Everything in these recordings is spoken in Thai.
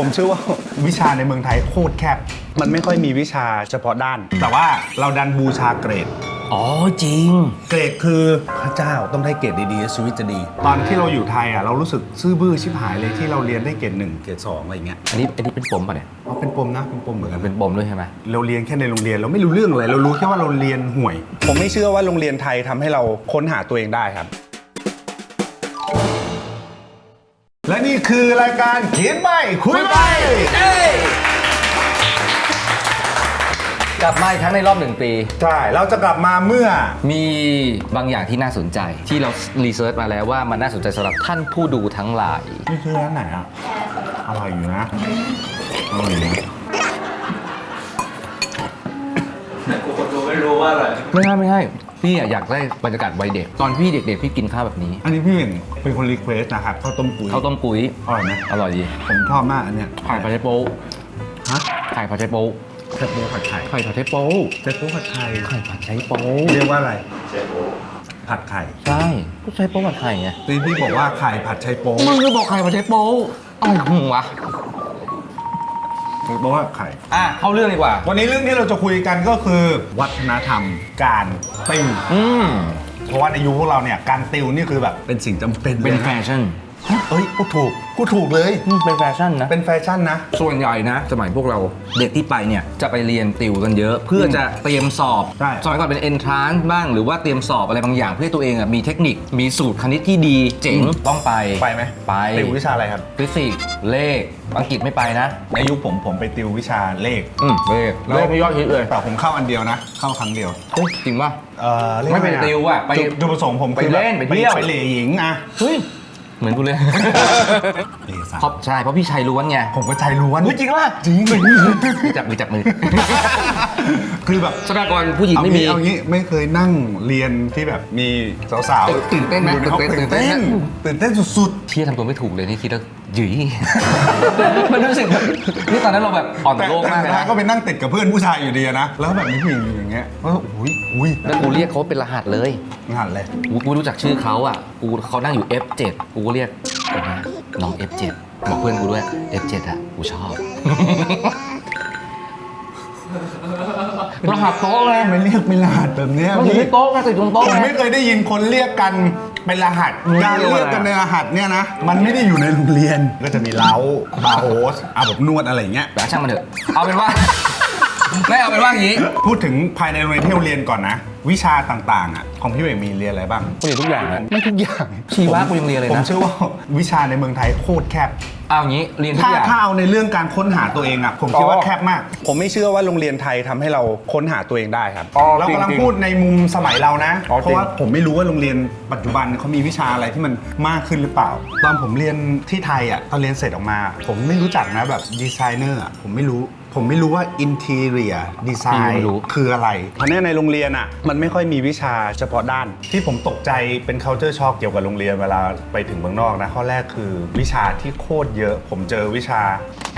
ผมเชื่อว่าวิชาในเมืองไทยโคตรแคบ มันไม่ค่อยมีวิชาเฉพาะด้าน แต่ว่าเราดันบูชาเกรด อ๋อจริง เกรดคือพระเจ้าต้องได้เกรดดีๆแล้วชีวิตจะดี ตอนที่เราอยู่ไทยอะเรารู้สึกซื่อบื้อชิบหายเลยที่เราเรียนได้เกรดหนึ่งเกรดสองอะไรอย่างเงี้ยอันนี้อันนี้เป็นปมป่ะเนี่ยเอาเป็นปมนะเป็นปมเหมือนกันเป็นปมด้วยใช่ไหมเราเรียนแค่ในโรงเรียนเราไม่รู้เรื่องอะไรเรารู้แค่ว่าเราเรียนห่วย ผมไม่เชื่อว่าโรงเรียนไทยทำให้เราค้นหาตัวเองได้ครับ และนี่คือรายการเขียนไปคุยไปกลับมาอีกครั้งในรอบหนึ่งปี ใช่เราจะกลับมาเมื่อ มีบางอย่างที่น่าสนใจ ที่เรารีเสิร์ชมาแล้วว่ามันน่าสนใจสำหรับท่านผู้ดูทั้งหลาย นี่คือร้านไหนอะอร่อยอยู่นะอร่อยอยู่นะกูคนดูไม่รู้ว่าอะไรไม่ใช่ไม่ใช่ พี่อะอยากได้บรรยากาศวัยเด็ก ตอนพี่เด็กๆพี่กินข้าวแบบนี้อันนี้พี่เองเป็นคนรีเควสนะครับข้าวต้มกุ้ยข้าวต้มกุ้ยอร่อยไหมอร่อยดีผมชอบมากอันเนี้ยไข่ผัดไชโป๊ะฮะไข่ผัดไชโป๊ะเจ็ดปูผัดไข่ไข่ผัดไชโป๊ะเจ็ดปูผัดไข่ไข่ผัดไชโป๊ะเรียกว่าอะไรเชฟโอผัดไข่ใช่ก็ไชโป๊ะผัดไข่ไงตีพี่บอกว่าไข่ผัดไชโป๊มึงก็บอกไข่ผัดไชโป๊ะอะไรของมึงวะ บอกว่าไข่อะเข้าเรื่องดีกว่า วันนี้เรื่องที่เราจะคุยกันก็คือ วัฒนธรรมการติวอืมเพราะว่าในยุคพวกเราเนี่ยการติวนี่คือแบบเป็นสิ่งจำเป็นเป็นลยะแฟชั่นฮะ เอ้ยกูถูกกูถูกเลย อืมเป็นแฟชั่นนะ เป็นแฟชั่นนะ ส่วนใหญ่นะ สมัยพวกเราเด็กที่ไปเนี่ย จะไปเรียนติวกันเยอะ เพื่อจะเตรียมสอบ ใช่ สมัยก่อนเป็น entrance บ้างหรือว่าเตรียมสอบอะไรบางอย่างเพื่อให้ตัวเองอะมีเทคนิคมีสูตรคณิตที่ดีเจ๋งต้องไปไปไหมไปติววิชาอะไรครับ ฟิสิกส์เลขอังกฤษไม่ไปนะในยุคผมผมไปติววิชาเลขอืมเลขเลขไม่ยอดฮิตเลยแต่ผมเข้าอันเดียวนะ เข้าครั้งเดียวเฮ้ยจริงป่ะ เอ่อเรียกไม่เป็นอะรติวอะไปจุดจุดประสงค์ผมไปคือเล่นแบบไปเที่ยว ไปเหล่หญิงอะ เฮ้ย เหมือนกูเลยเหล่สาวเพราะใช่เพราะพี่ชัยล้วนไงผมก็ใจล้วนเฮ้ยจริงป่ะจริงมีจับมือจับมือ คือแบบทรัพยากรผู้หญิงไม่มีเอางี้ไม่เคยนั่งเรียนที่แบบมีสาวเออตื่นเต้นไหมอยู่ให้องตื่ตื่นนเต้เต้นนไหมตื่นเต้นสุดเที่ยทำตัวไม่ถูกเลยนี่คิดแล้วหยุยมันรู้สึกแบบนี่ตอนนั้นเราแบบอ่อนๆแต่โลกแต่มากสุเลยดท้ายนะก็ไปนั่งติดกับเพื่อนผู้ชายอยู่ดีอะนะแล้วแบบมีผู้หญิงอยู่อย่างเงี้ยก็อุ้ยอุ้ยแล้วกูเรียกเขาเป็นรหัสเลยงานเลยกูกูรู้จักชื่อเขาอะกูเขานั่งอยู่ F7 กูก็เรียกน้อง F7 บอกเพื่อนกูด้วย F7 อะกูชอบ รหัสโต๊ะไงไม่เรียกเป็นรหัสแบบเนี้ยมันอยู่ที่โต๊ะไงติดตรงผโต๊ะมไง ไม่เคยได้ยินคนเรียกกันเป็นรหัสอืม การเรียกกันในรหัสเนี่ยนะ มันไม่ได้อยู่ในโรงเรียนก็จะมีเล้าบาร์โฮสอาบอบนวดอะไรอย่างเงี้ย แต่ช่างมันเถอะเอาเป็นว่า ไม่เอาเป็นว่าอย่างนี้ พูดถึงภายในโรงเรียนที่เราเรียนก่อนนะ วิชาต่างๆอะของพี่เวกมีเรียนอะไรบ้างกูเรียนทุกอย่างนะไม่ทุกอย่างชีวะกูยังเรียนเลยนะผมเชื่อว่าวิชาในเมืองไทยโคตรแคบ เอาอย่างนี้เรียนทุกถ้าอย่าง ถ้าเอาในเรื่องการค้นหาตัวเองอะผมคิดว่าอ๋อแคบมาก ผมไม่เชื่อว่าโรงเรียนไทยทำให้เราค้นหาตัวเองได้ครับอ๋อเรากำลังจริงๆพูดในมุมสมัยเรานะ อ๋อเพราะว่าผมไม่รู้ว่าโรงเรียนปัจจุบันเขามีวิชาอะไรที่มันมากขึ้นหรือเปล่า ตอนผมเรียนที่ไทยอะตอนเรียนเสร็จออกมา ผมไม่รู้จักนะแบบดีไซเนอร์อะผมไม่รู้ ผมไม่รู้ว่า interior ดีไซพี่น์ไม่รู้ คืออะไร เพราะเนี่ยในโรงเรียนอะมันไม่ค่อยมีวิชาเฉพาะด้าน ที่ผมตกใจเป็น culture shock เกี่ยวกับโรงเรียนเวลาไปถึงเมืองนอกนะ ข้อแรกคือวิชาที่โคตรเยอะ ผมเจอวิชา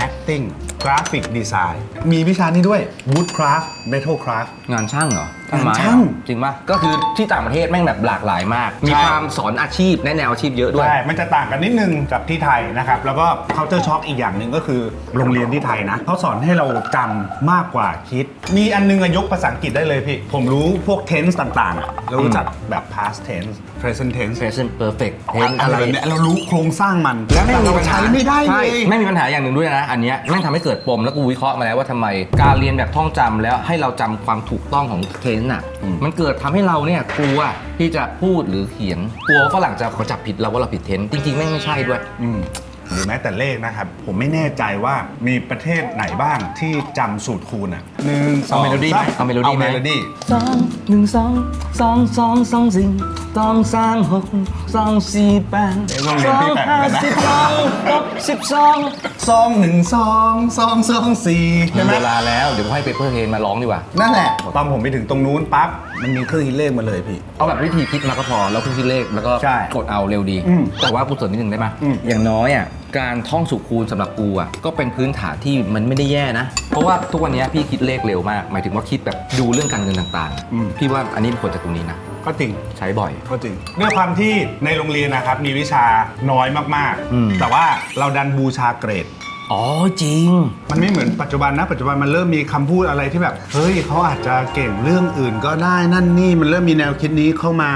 acting graphic design มีวิชานี้ด้วย woodcraft metalcraft งานช่างเหรอ งานไม้ช่างเหรอจริงป่ะก็คือที่ต่างประเทศแม่งแบบหลากหลายมาก มีใช่ความสอนอาชีพแนะแนวอาชีพเยอะด้วยใช่มันจะต่างกันนิดนึงกับที่ไทยนะครับ แล้วก็ culture shock อีกอย่างหนึ่งก็คือโรงเรียนที่ไทยนะเขาสอนให้เราจำมากกว่าคิด มีอันนึงอะยกภาษาอังกฤษได้เลยพี่ ผมรู้พวก tense ต่างๆอะเรารู้จักแบบ past tense present tense present perfect อะ tense อะไรแบบเนี้ยเรารู้โครงสร้างมัน แล้วไม่เราใช้ไม่ได้เลใช่ยไม่มีปัญหาอย่างหนึ่งด้วยนะ อันเนี้ยแม่งทำให้เกิดปมแล้วกูวิเคราะห์มาแล้วว่าทำไมการเรียนแบบท่องจำแล้วให้เราจำความถูกต้องของเทนน่ะอืมมันเกิดทำให้เราเนี่ยกลัวที่จะพูดหรือเขียน กลัวว่าฝรั่งจะเขาจับผิดเราว่าเราผิดเทนจริงๆแม่งไม่ใช่ด้วยอืม หรือแม้แต่เลขนะครับ ผมไม่แน่ใจว่ามีประเทศไหนบ้างที่จำสูตรคูณอะหนึ่งสองเอาเมโลดี้ไหมสเอาเมโลดี้ไหม เอาเมโลดี้สองหนึ่งสองสองสองสองสี่สองสามหกสองสี่แปดเอ๊ะโรงเรียนพี่แปดเหมือนกันนะสิบสองลบสิบสองสองหนึ่งสองสองสองสี่ถึใช่งไหมเวลาแล้วเดี๋ยวให้เปเปอร์เทนมาร้องดีกว่า นั่นแหละ ตอนผมไปถึงตรงนู้นปั๊บมันมีเครื่องคิดเลขมาเลยพี่ เอาแบบวิธีคิดมาก็พอแล้วคุณคิดเลขแล้วก็ใช่กดเอาเร็วดีอืมแต่ว่ากูเสริมนิดนึงได้ไหมอืมอย่างน้อยอะ การท่องสุคูณสำหรับกูอะก็เป็นพื้นฐานที่มันไม่ได้แย่นะ เพราะว่าทุกวันนี้พี่คิดเลขเร็วมาก หมายถึงว่าคิดแบบดูเรื่องการเงินต่างอืม ๆ พี่ว่าอันนี้มันควรจะตรงนี้นะ ก็จริง ใช้บ่อย ก็จริงด้วยความที่ในโรงเรียนนะครับ มีวิชาน้อยมากอืม ๆ แต่ว่าเราดันบูชาเกรด อ๋อจริง มันไม่เหมือนปัจจุบันนะ ปัจจุบันมันเริ่มมีคำพูดอะไรที่แบบ เฮ้ยเขาอาจจะเก่งเรื่องอื่นก็ได้นั่นนี่มันเริ่มมีแนวคิดนี้เข้ามา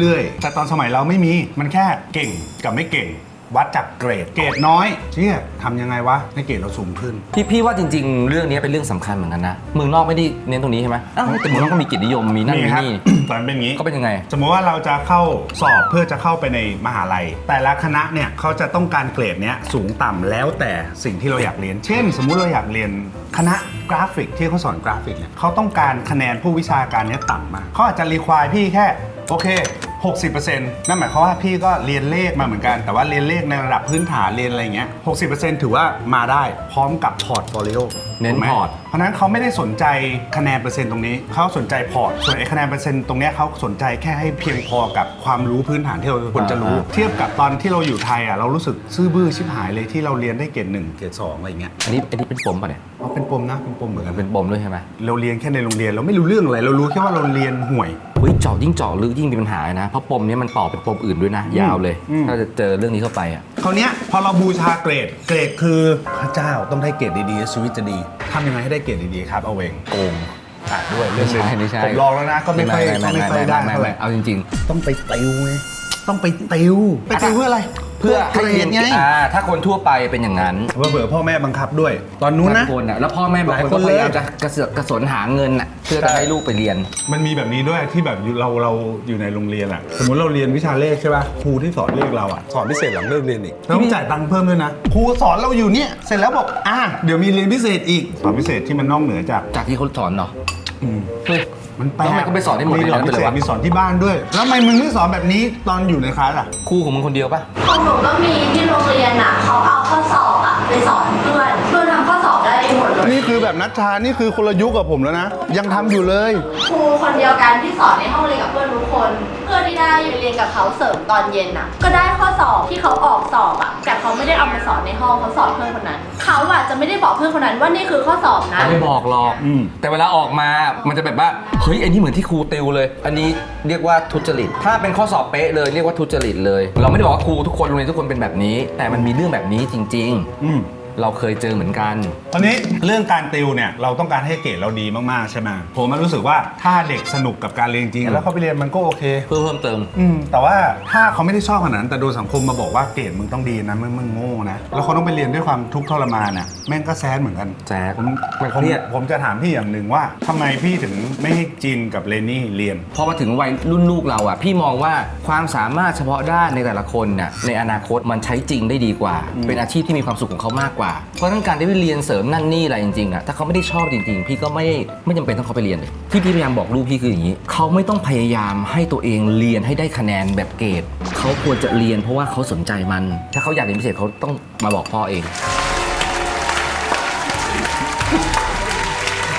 เรื่อยๆ แต่ตอนสมัยเราไม่มีมันแค่เก่งกับไม่เก่ง วัดจากเกรด เกรดน้อยเชี่ยทำยังไงวะให้เกรดเราสูงขึ้น พี่พี่ว่าจริง ๆ เรื่องนี้เป็นเรื่องสำคัญเหมือนกันนะเมืองนอกไม่ได้เน้นตรงนี้ใช่ไหมอ้าวแต่เมืองนอกก็มีเกียรตินิยมมีนั่นมีครับ นี่ ตอนนเป็นอย่างนี้ ก็เป็นยังไง สมมติว่าเราจะเข้าสอบเพื่อจะเข้าไปในมหาลัย แต่ละคณะเนี่ยเขาจะต้องการเกรดเนี้ยสูงต่ำแล้วแต่สิ่งที่เราอยากเรียน เช่น สมมุติเราอยากเรียนคณะกราฟิกที่เขาสอนกราฟิกเนี่ยเขาต้องการคะแนนผู้วิชาการเนี้ยต่ำมากเขาอาจจะรีควายพี่แค่ โอเค 60%นั่นหมายความว่าพี่ก็เรียนเลขมาเหมือนกัน แต่ว่าเรียนเลขในระดับพื้นฐานเรียนอะไรอย่างเงี้ย60%ถือว่ามาได้พร้อมกับพอร์ตโฟลิโอ เน้นถูกไหมพอร์ต เพราะฉะนั้นเขาไม่ได้สนใจคะแนนเปอร์เซ็นต์ตรงนี้เขาสนใจพอร์ตส่วนไอ้คะแนนเปอร์เซ็นต์ตรงเนี้ยเขาสนใจแค่ให้เพียงพอกับความรู้พื้นฐานที่เราควรจะรู้เทียบกับตอนที่เราอยู่ไทยอะเรารู้สึกซื่อบื้อชิบหายเลยที่เราเรียนได้เกรดหนึ่งเกรดสองอะไรอย่างเงี้ยอันนี้อันนี้เป็นปมป่ะเนี่ยอ๋อเป็นปมนะเป็นปมเหมือนกันเป็นปมด้วยใช่ไหมเราเรียนแค่ในโรงเรียนเราไม่รู้เรื่องอะไรเรารู้แค่ว่าเราเรียนห่วยเฮ้ยเจาะยิ่งเจาะลึกยิ่งมีปัญหาเลยนะเพราะปมเนี้ยมันต่อเป็นปมอื่นด้วยนะ ยาวเลย อืม ถ้าจะเจอเรื่องนี้เข้าไปอะคราวเนี้ยพอเราบูชาเกรด เกรดคือพระเจ้าต้องได้เกรดดีๆชีวิตจะดีทำยังไงให้ได้เกรดดีๆครับเอาเองโกงอะด้วยเรื่องไม่ใช่ไม่ใช่ ผมลองแล้วนะก็ไม่ค่อยก็ไม่ค่อยได้เท่าไหร่ เอาจริงต้องไปติวไง ต้องไปติวไปติวเพื่ออะไรๆเพื่อเกรดไงอ่าถ้าคนทั่วไปเป็นอย่างนั้นว่าเบื่อพ่อแม่บังคับด้วย ตอนนู้นนะบางคนอะแล้วพ่อแม่บางคนหลายคก็นพยายามเลยจะกระเสือกกระสนหาเงินอะเพื่อจะให้ลูกไปเรียน มันมีแบบนี้ด้วยที่แบบอยู่เราเราอยู่ในโรงเรียนอะสมมติเราเรียนวิชาเลขใช่ป่ะครูที่สอนเลขเราอะสอนพิเศษหลังเลิกเรียนอีกเราต้องจ่ายตังค์เพิ่มด้วยนะครูสอนเราอยู่เนี่ยเสร็จแล้วบอกอะเดี๋ยวมีเรียนพิเศษอีกสอนพิเศษที่มันนอกเหนือจากจากที่เขาสอนเนาะอื มเฮ้ยมันแปลแล้วทำไมเขาไปสอนได้หมดเลยสอนนะพิเศษไปเลยวะมีสอนที่บ้านด้วย แล้วทำไมมึงไม่สอนแบบนี้ตอนอยู่ในคลาสอะครูของมึงคนเดียวปะของหนูก็มีที่โรงเรียนน่ะ คือแบบนัชชานี่คือคนละยุคกับผมแล้วนะ ยังทำอยู่เลย ครูคนเดียวกันที่สอนในห้องเรียนกับเพื่อนทุกคน เพื่อนที่ได้เรียนกับเขาเสริมตอนเย็นน่ะ ก็ได้ข้อสอบที่เขาออกสอบอะแต่เขาไม่ได้เอามาสอนในห้องเขาสอนเพื่อนคนนั้น เขาอะจะไม่ได้บอกเพื่อนคนนั้นว่านี่คือข้อสอบนะ ไม่บอกหรอกอืม แต่เวลาออกมามันจะแบบว่าเฮ้ยอันนี้เหมือนที่ครูติวเลย อันนี้เรียกว่าทุจริต ถ้าเป็นข้อสอบเป๊ะเลยเรียกว่าทุจริตเลย เราไม่ได้บอกว่าครูทุกคนโรงเรียนทุกคนเป็นแบบนี้ แต่มันมีเรื่องแบบนี้จริง อืม ๆ เราเคยเจอเหมือนกัน ตอนนี้เรื่องการติวเนี่ยเราต้องการให้เกรดเราดีมากๆใช่ไหมผมมันรู้สึกว่าถ้าเด็กสนุกกับการเรียนจริง แล้วเขาไปเรียนมันก็โอเค เพื่อเพิ่มเติม อืมแต่ว่าถ้าเขาไม่ได้ชอบขนาดนั้นแต่โดนสังคมมาบอกว่าเกรดมึงต้องดีนะมึงมึงโง่นะแล้วเขาต้องไปเรียนด้วยความทุกข์ทรมานน่ะแม่งก็แซดเหมือนกันแซดผมมันผมเครียดผมจะถามพี่อย่างหนึ่งว่าทำไมพี่ถึงไม่ให้จินกับเรนนี่เรียนพอมาถึงวัยรุ่นลูกเราอะพี่มองว่าความสามารถเฉพาะด้านในแต่ละคนเนี่ยในอนาคตมันใช้จริงได้ดีกว่าอืมเป็นอาชีพที่มีความสุขของเขามากกว่าเพราะทั้งการได้ไปเรียนเสริมนั่นนี่อะไรจริงๆอะถ้าเขาไม่ได้ชอบจริง ๆ พี่ก็ไม่ไม่จำเป็นต้องเขาไปเรียนเลยที่พี่พยายามบอกลูกพี่คืออย่างนี้ เขาไม่ต้องพยายามให้ตัวเองเรียนให้ได้คะแนนแบบเกรดเขาควรจะเรียนเพราะว่าเขาสนใจมัน ถ้าเขาอยากเรียนพิเศษเขาต้องมาบอกพ่อเอง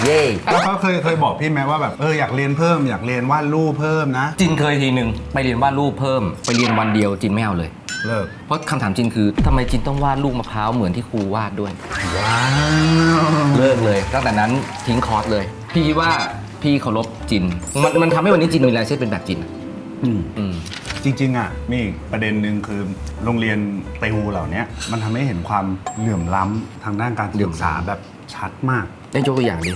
เย้แล้วเขาเคยเคยบอกพี่ไหมว่าแบบเอออยากเรียนเพิ่มอยากเรียนวาดรูปเพิ่มนะ จินเคยทีหนึ่งไปเรียนวาดรูปเพิ่ม ไปเรียนวันเดียวจินไม่เอาเลย เลิกเพราะคำถามจินคือทำไมจินต้องวาดลูกมะพร้าวเหมือนที่ครูวาดด้วย ว้าวเลิกเลย ตั้งแต่นั้นทิ้งคอร์สเลย พี่คิดว่าพี่เคารพจิน มันมันทำให้วันนี้จินมีรายชื่อเป็นแบบจินอืมอืม จริง ๆ อะมีอีกประเด็นหนึ่งคือโรงเรียนติวเหล่าเนี้ยมันทำให้เห็นความเหลื่อมล้ำทางด้านการศึกษาแบบชัดมาก ได้ยกตัวอย่างดิ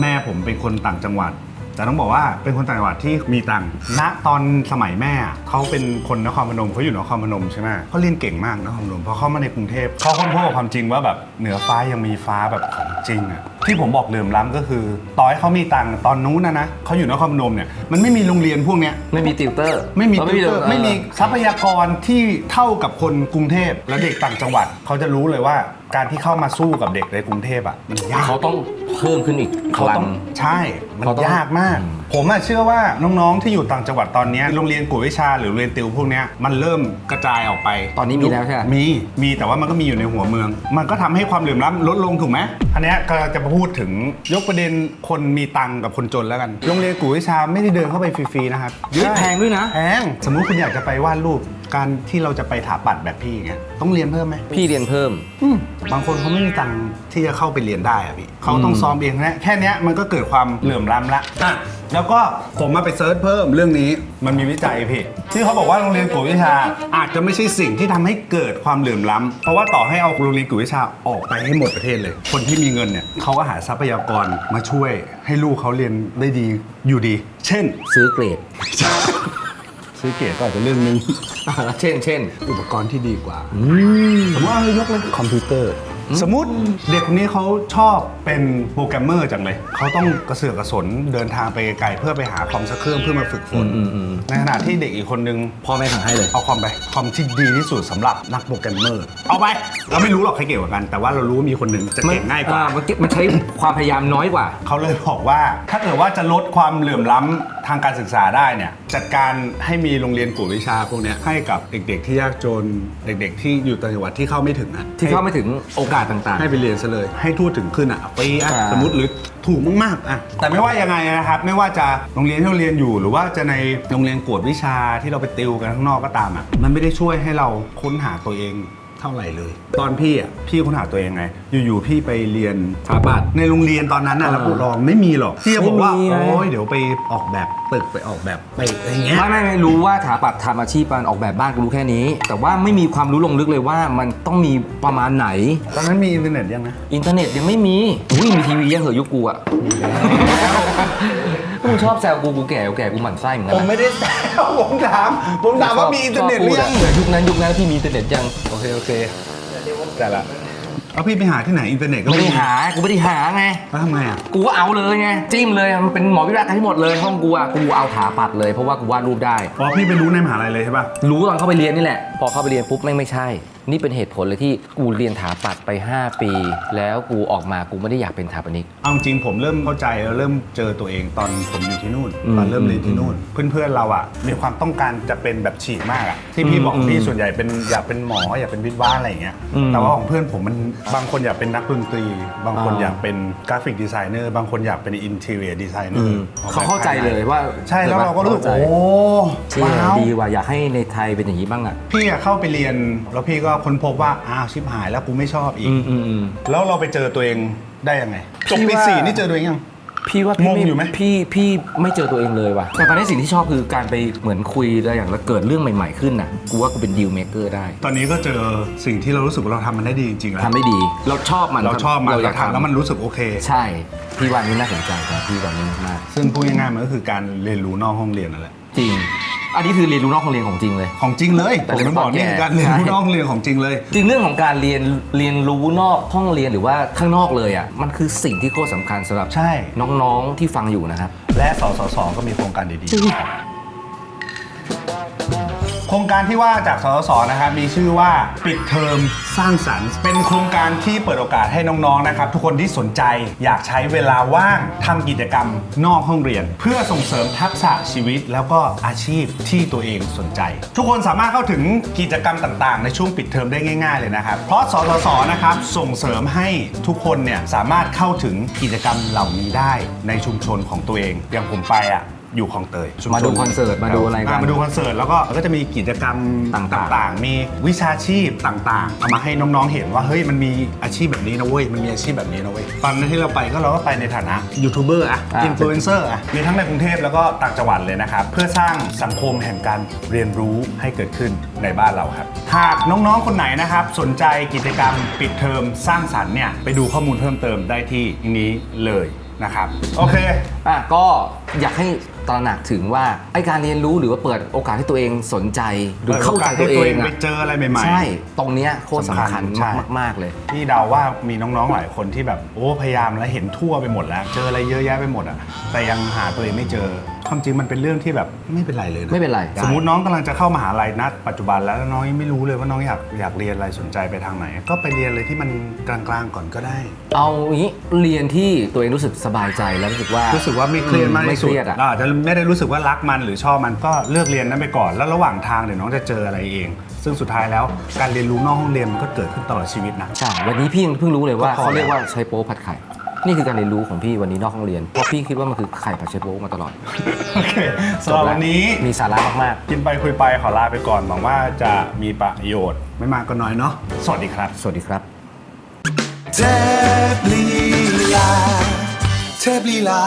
แม่ผมเป็นคนต่างจังหวัด แต่ต้องบอกว่าเป็นคนต่างจังหวัดที่มีตังค์ณตอนสมัยแม่อะเขาเป็นคนนครพนมเขาอยู่นครพนมใช่ไหมเขาเรียนเก่งมากนครพนมพอเข้ามาในกรุงเทพเขาค้นพบกับความจริงว่าแบบเหนือฟ้ายังมีฟ้าแบบของจริงอะที่ผมบอกเหลื่อมล้ำก็คือต่อให้เขามีตังค์ตอนนู้นนะนะเขาอยู่นครพนมเนี่ยมันไม่มีโรงเรียนพวกเนี้ย ไม่มีติวเตอร์ไม่มีเออติวเตอร์เออไม่มีทรัพยากรที่เท่ากับคนกรุงเทพและเด็กต่างจังหวัด เขาจะรู้เลยว่าการที่เข้ามาสู้กับเด็กในกรุงเทพอะมันยาก เขาต้อง เพิ่มขึ้นอีกพเขาลัต้องงใช่ มันเขาต้องยากมาก ผมอะเชื่อว่าน้องๆที่อยู่ต่างจังหวัดตอนเนี้ยโรงเรียนกวดวิชาหรือโรงเรียนติวพวกเนี้ยมันเริ่มกระจายออกไปตอนนี้มีแล้วใช่ไหม มี มีแต่ว่ามันก็มีอยู่ในหัวเมือง มันก็ทำให้ความเหลื่อมล้ำลดลงถูกไหมอันเนี้ยก็จะมาพูดถึงยกประเด็นคนมีตังค์กับคนจนแล้วกันโรงเรียนกวดวิชาไม่ได้เดินเข้าไปฟรีๆนะครับเฮ้ยแพงด้วยนะ แพงสมมุติคุณอยากจะไปวาดรูปการที่เราจะไปถาปัดแบบพี่อย่างเงี้ยต้องเรียนเพิ่มไหม พี่เรียนเพิ่มอืมบางคนเขาไม่มีตังค์ที่จะเข้าไปเรียนได้อะพี่เขาต้องซ้อมเองนะแค่เนี้ยมันก็เกิดความเหลื่อมล้ำละอะแล้วก็ผมมาไปเซิร์ชเพิ่มเรื่องนี้มันมีวิจัยพี่ที่เขาบอกว่าโรงเรียนกวดวิชา อาจจะไม่ใช่สิ่งที่ทำให้เกิดความเหลื่อมล้ำเพราะว่าต่อให้เอาโรงเรียนกวดวิชาออกไปให้หมดประเทศเลย คนที่มีเงินเนี่ยเขาก็หาทรัพยากรมาช่วยให้ลูกเขาเรียนได้ดีอยู่ดี เช่น ซื้อเกรด ซื้อเกรติก็อาจจะเรื่องนึง อ่าเช่นเช่น อุปกรณ์ที่ดีกว่าสมมติว่ายกเล่นคอมพิวเตอร์ สมมติเด็กคนนี้เขาชอบเป็นโปรแกรมเมอร์จังเลย เขาต้องกระเสือกกระสนเดินทางไปไกลเพื่อไปหาคอมสักเครื่องเพื่อมาฝึกฝนอืมอืมอืม ในขณะที่เด็กอีกคนนึง พ่อแม่สั่งให้เลย เอาคอมไปคอมที่ดีที่สุดสำหรับนักโปรแกรมเมอร์ เอาไป เราไม่รู้หรอกใครเก่งกว่ากัน แต่ว่าเรารู้ว่ามีคนหนึ่งจะเก่งง่ายกว่า อ่มันมันใช้ความพยายามน้อยกว่า เขาเลยบอกว่า ถ้าเกิดว่าจะลดความเหลื่อมล้ำ ทางการศึกษาได้เนี่ยจัดการให้มีโรงเรียนกวดวิชาพวกเนี้ยให้กับเด็ก ๆ ที่ยากจนเด็ก ๆ ที่อยู่ต่างจังหวัดที่เข้าไม่ถึงอะที่เข้าไม่ถึงโอกาสต่างให้ไปเรียนซะเลย ให้ทั่วถึงขึ้นอะปีอะอ่า สมมติหรือถูกมากๆอะแต่ไม่ว่ายังไงนะครับ ไม่ว่าจะโรงเรียนที่เราเรียนอยู่ หรือว่าจะในโรงเรียนกวดวิชาที่เราไปติวกันข้างนอกก็ตามอะมันไม่ได้ช่วยให้เราค้นหาตัวเอง เท่าไหร่เลย ตอนพี่อะพี่ค้นหาตัวเองไง อยู่ๆพี่ไปเรียนๆสถาปัตย์ในโรงเรียนตอนนั้นน่ะเออแล้วผู้รองไม่มีหรอกที่จะบอกว่าไม่มีไง โอ้ยเดี๋ยวไปออกแบบตึกไปออกแบบไปอะไรอย่างเงี้ย ไม่ไม่ไม่รู้ว่าสถาปัตย์ทำอาชีพการออกแบบบ้านกูรู้แค่นี้ แต่ว่าไม่มีความรู้ลงลึกเลยว่ามันต้องมีประมาณไหน ตอนนั้นมีอินเทอร์เน็ตยังนะอินเทอร์เน็ตยังไม่มีอุ้ยมีทีวียังเหอะยุคกูอะกูชอบแซวกูกูแก่กูแก่กูหมั่นไส้เหมือนกัผนมนะไม่ได้แซวผมถามผมถามว่ามีอินเทอร์เน็ตหรือยังชบพูดะยุคนั้นยุคนั้นพี่มีอินเทอร์เน็ตยัง โอเคโอเคแต่ละเอาพี่ไปหาที่ไหนอินเทอร์เน็ตก็ไม่ไม่ได้มีหา กูไม่ได้หาไงแล้วทำไงอะ กูก็เอาเลยไง จิ้มเลยมันเป็นหมอวิรัตให้หมดเลยห้องกูอะกูเอาถาปัดเลยเพราะว่ากูวาดรูปได้ อ๋อพี่ไปรู้ในมหาลัยเลยใช่ป่ะ รู้ตอนเข้าไปเรียนนี่แหละ พอเข้าไปเรียนปุ๊บแม่งไม่ใช่ นี่เป็นเหตุผลเลยที่กูเรียนถาปัดไป 5 ปี แล้วกูออกมากูไม่ได้อยากเป็นถาปนิก เอาจริงผมเริ่มเข้าใจแล้วเริ่มเจอตัวเองตอนผมอยู่ที่นู่นอืมตอนเริ่มเรียนที่นู่น เพื่อนๆเราอะมีความต้องการจะเป็นแบบฉีกมากอะที่พี่อืมบอกอืมพี่ส่วนใหญ่เป็นอยากเป็นหมออยากเป็นวิทย์ว่าอะไรอย่างเงี้ยอืมแต่ว่าของเพื่อนผมมันบางคนอยากเป็นนักดนตรี บางคนอ่าอยากเป็นกราฟิกดีไซเนอร์บางคนอยากเป็นอินเท i รียดีไซเนออืร์มเขาเข้าใจเลยว่าใช่แล้วเราก็รู้สึกเข้าใจโอ้เชี่ยว้าวดีว่ะอยากให้ในไทยเป็นอย่างนี้บ้างอะพี่อะเข้าไปเรียนแล้วพี่ก็ค้นพบว่าอ้าวชิบหายแล้วกูไม่ชอบอีก อืมอืมอืม แล้วเราไปเจอตัวเองได้ยังไงจบพี่ปีว่า สี่นี่เจอตัวเองยัง พี่ว่าพี่งงอยู่ไหม พี่พี่ไม่เจอตัวเองเลยว่ะ แต่ตอนนี้สิ่งที่ชอบคือการไปเหมือนคุยแล้วอย่างแล้วเกิดเรื่องใหม่ๆขึ้นน่ะ กูว่ากูเป็นดีลเมเกอร์ได้ตอนนี้ก็เจอสิ่งที่เรารู้สึกว่าเราทำมันได้ดีจริงๆแล้วทำได้ดี เราชอบมันเราชอบมันเราอยาเรากทำทำแล้วมันรู้สึกโอเค ใช่ พี่ว่านี้น่าสนใจนะพี่ว่านี้มากซึ่งพูดง่ายๆมันก็คือการเรียนรู้นอกห้องเรียนนั่นแหละจริง อันนี้คือเรียนรู้นอกห้องเรียนของจริงเลย ของจริงเลยแต่ผมไม่บอกนี่คือการเรียนรู้ใช่นอกห้องเรียนของจริงเลย จริงเรื่องของการเรียนเรียนรู้นอกห้องเรียนหรือว่าข้างนอกเลยอะมันคือสิ่งที่โคตรสำคัญสำหรับใช่ น้องๆที่ฟังอยู่นะครับ และสสสก็มีโครงการดีๆครับ โครงการที่ว่าจากสสสนะครับมีชื่อว่าปิดเทอมสร้างสรรค์ เป็นโครงการที่เปิดโอกาสให้น้องๆนะครับทุกคนที่สนใจอยากใช้เวลาว่างทำกิจกรรมนอกห้องเรียน เพื่อส่งเสริมทักษะชีวิตแล้วก็อาชีพที่ตัวเองสนใจ ทุกคนสามารถเข้าถึงกิจกรรมต่างๆ ในช่วงปิดเทอมได้ง่าย ๆเลยนะครับ เพราะสสสนะครับส่งเสริมให้ทุกคนเนี่ยสามารถเข้าถึงกิจกรรมเหล่านี้ได้ในชุมชนของตัวเองอย่างผมไปอะ อยู่คลองเตยชุชมาดูคอนเสิร์ตมาดูอะไรกัน มาดูคอนเสิร์ตแล้วก็ก็จะมีกิจกรรมต่างๆต่างๆ มีวิชาชีพต่างๆเอามาให้น้องๆเห็นว่าเฮ้ยมันมีอาชีพแบบนี้นะเว้ยมันมีอาชีพแบบนี้นะเว้ยตอนนั้นที่เราไปก็เราก็ไปในฐานะยูทูบเบอร์อะอ่าอินฟลูเอนเซอร์อะมีทั้งในกรุงเทพแล้วก็ต่างจังหวัดเลยนะครับเพื่อสร้างสังคมแห่งการเรียนรู้ให้เกิดขึ้นในบ้านเราครับหากน้องๆคนไหนนะครับสนใจกิจกรรมปิดเทอมสร้างสรรค์เนี่ยไปดูข้อมูลเพิ่มเติมได้ที่นี้เลยนะครับโอเคอะก็อยากให้ ตระหนักถึงว่าไอการเรียนรู้หรือว่าเปิดโอกาสให้ตัวเองสนใจหรือเข้าใจตัวเองให้อะไปเจออะไรใหม่ๆใช่ ตรงเนี้ยโคตรสำคัญใช่มากๆเลยพี่เดาว่ามีน้องๆหลายคนที่แบบโอ้พยายามแล้วเห็นทั่วไปหมดแล้ว เจออะไรเยอะแยะไปหมดอะแต่ยังหาตัวเองไม่เจอ ความจริงมันเป็นเรื่องที่แบบไม่เป็นไรเลยนะไม่เป็นไรสมมติน้องกำลังจะเข้ามหาลัยนัดปัจจุบันแล้วแล้วน้องยังไม่รู้เลยว่าน้องอยากอยากเรียนอะไรสนใจไปทางไหน ก็ไปเรียนเลยที่มันกลางๆก่อนก็ได้ เอาอย่างนี้เรียนที่ตัวเองรู้สึกสบายใจแล้วรู้สึกว่ารู้สึกว่าไม่เครียดมากไม่ที่เคสุดรียดอะเราอาจจะไม่ได้รู้สึกว่ารักมันหรือชอบมันก็เลือกเรียนนั้นไปก่อน แล้วระหว่างทางเดี๋ยวน้องจะเจออะไรเอง ซึ่งสุดท้ายแล้วการเรียนรู้นอกห้องเรียนมันก็เกิดขึ้นตลอดชีวิตนะใช่วันนี้พี่ยังเพิ่งรู้เลยว่าก็พอเขาเรียกว่าใช้โป๊ผัดไข่ นี่คือการเรียนรู้ของพี่วันนี้นอกห้องเรียน เพราะพี่คิดว่ามันคือไข่ผัดไชโป๊มาตลอด โอเคสำหรับวันนี้มีสาระมากกินไปคุยไปขอลาไปก่อนหวังว่าจะมีประโยชน์ ไม่มากก็น้อยเนาะสวัสดีครับ ๆ สวัสดีครับ เทพลีลาเทพลีลา